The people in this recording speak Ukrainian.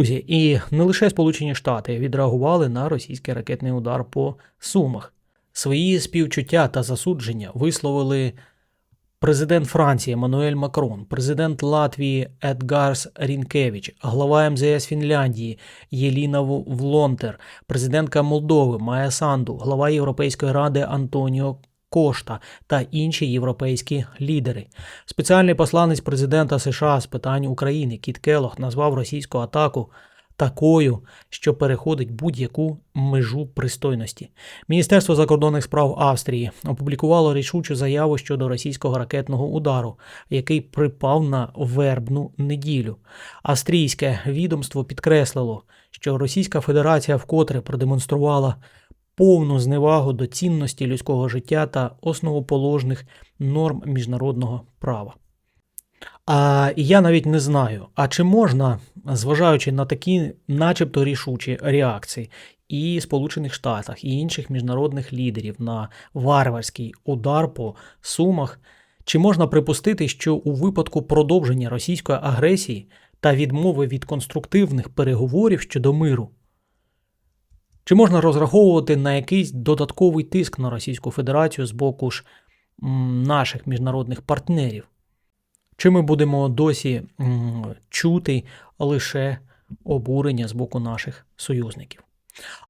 Друзі, і не лише Сполучені Штати відреагували на російський ракетний удар по Сумах. Свої співчуття та засудження висловили президент Франції Еммануель Макрон, президент Латвії Едгарс Рінкевич, глава МЗС Фінляндії Єліна Влонтер, президентка Молдови Майя Санду, глава Європейської ради Антоніо Кошта та інші європейські лідери. Спеціальний посланець президента США з питань України Кіт Келох назвав російську атаку такою, що переходить будь-яку межу пристойності. Міністерство закордонних справ Австрії опублікувало рішучу заяву щодо російського ракетного удару, який припав на вербну неділю. Австрійське відомство підкреслило, що Російська Федерація вкотре продемонструвала повну зневагу до цінності людського життя та основоположних норм міжнародного права. А я навіть не знаю, а чи можна, зважаючи на такі, начебто рішучі реакції і Сполучених Штатах, і інших міжнародних лідерів на варварський удар по сумах, чи можна припустити, що у випадку продовження російської агресії та відмови від конструктивних переговорів щодо миру, чи можна розраховувати на якийсь додатковий тиск на Російську Федерацію з боку ж наших міжнародних партнерів? Чи ми будемо досі чути лише обурення з боку наших союзників?